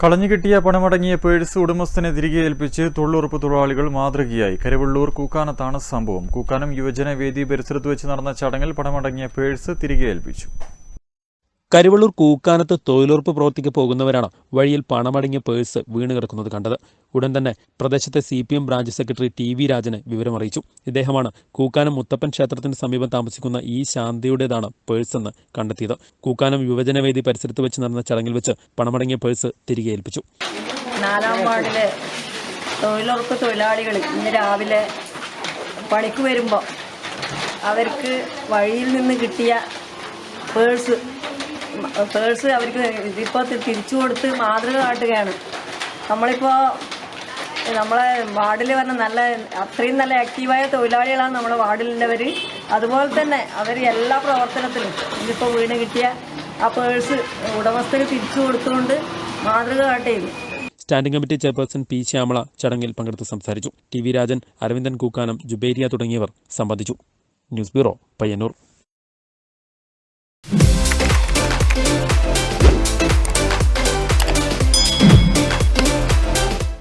കളഞ്ഞുകിട്ടിയ പണമടങ്ങിയ purse ഉടമസ്ഥനെ തിരികെ ഏൽപ്പിച്ച് തൊഴിലുറപ്പ് തൊഴിലാളികൾ മാതൃകയായി. കരുവള്ളൂർ കൂക്കാനത്താണ് സംഭവം. കൂക്കാനം യുവജന വേദി പരിസരത്ത് വെച്ച് നടന്ന ചടങ്ങിൽ പണമടങ്ങിയ പേഴ്സ് തിരികെ ഏൽപ്പിച്ചു. കരുവള്ളൂർ കൂക്കാനത്ത് തൊഴിലുറപ്പ് പ്രവർത്തിക്ക് പോകുന്നവരാണ് വഴിയിൽ പണമടങ്ങിയ പേഴ്സ് വീണ് കിടക്കുന്നത് കണ്ടത്. ഉടൻ തന്നെ പ്രദേശത്തെ C P M branch secretary T V രാജന് വിവരമറിയിച്ചു ഇദ്ദേഹമാണ് കൂക്കാനം മുത്തപ്പൻ ക്ഷേത്രത്തിന് സമീപം താമസിക്കുന്ന ഈ ശാന്തിയുടേതാണ് പേഴ്സെന്ന് കണ്ടെത്തിയത്. കൂക്കാനം യുവജനവേദി പരിസരത്ത് വെച്ച് നടന്ന ചടങ്ങിൽ വെച്ച് പണമടങ്ങിയ പേഴ്സ് തിരികെ ഏൽപ്പിച്ചു. നാലാം വാർഡിലെ തൊഴിലുറപ്പ് തൊഴിലാളികൾ ഇന്ന് രാവിലെ പണിക്ക് വരുമ്പോൾ അവർക്ക് വഴിയിൽ നിന്ന് കിട്ടിയ പേഴ്സ് പേഴ്സ് അവർക്ക് ഇതിപ്പോൾ തിരിച്ചു കൊടുത്ത് മാതൃക കാട്ടുകയാണ് നമ്മളിപ്പോൾ നമ്മളെ വാർഡിൽ വന്ന നല്ല അത്രയും നല്ല ആക്റ്റീവായ തൊഴിലാളികളാണ് നമ്മുടെ വാർഡിലുള്ളവർ അതുപോലെ തന്നെ അവർ എല്ലാ പ്രവർത്തനത്തിലും ഇതിപ്പോൾ വീണ് കിട്ടിയ ആ പേഴ്സ് ഉടമസ്ഥന് തിരിച്ചു കൊടുത്തുകൊണ്ട് മാതൃക കാട്ടുകയും standing committee chairperson P Shyamala ചടങ്ങിൽ പങ്കെടുത്ത് സംസാരിച്ചു. ടി വി രാജൻ അരവിന്ദൻ കൂക്കാനം ജുബേരിയ തുടങ്ങിയവർ സംബന്ധിച്ചു. News bureau Payyannur.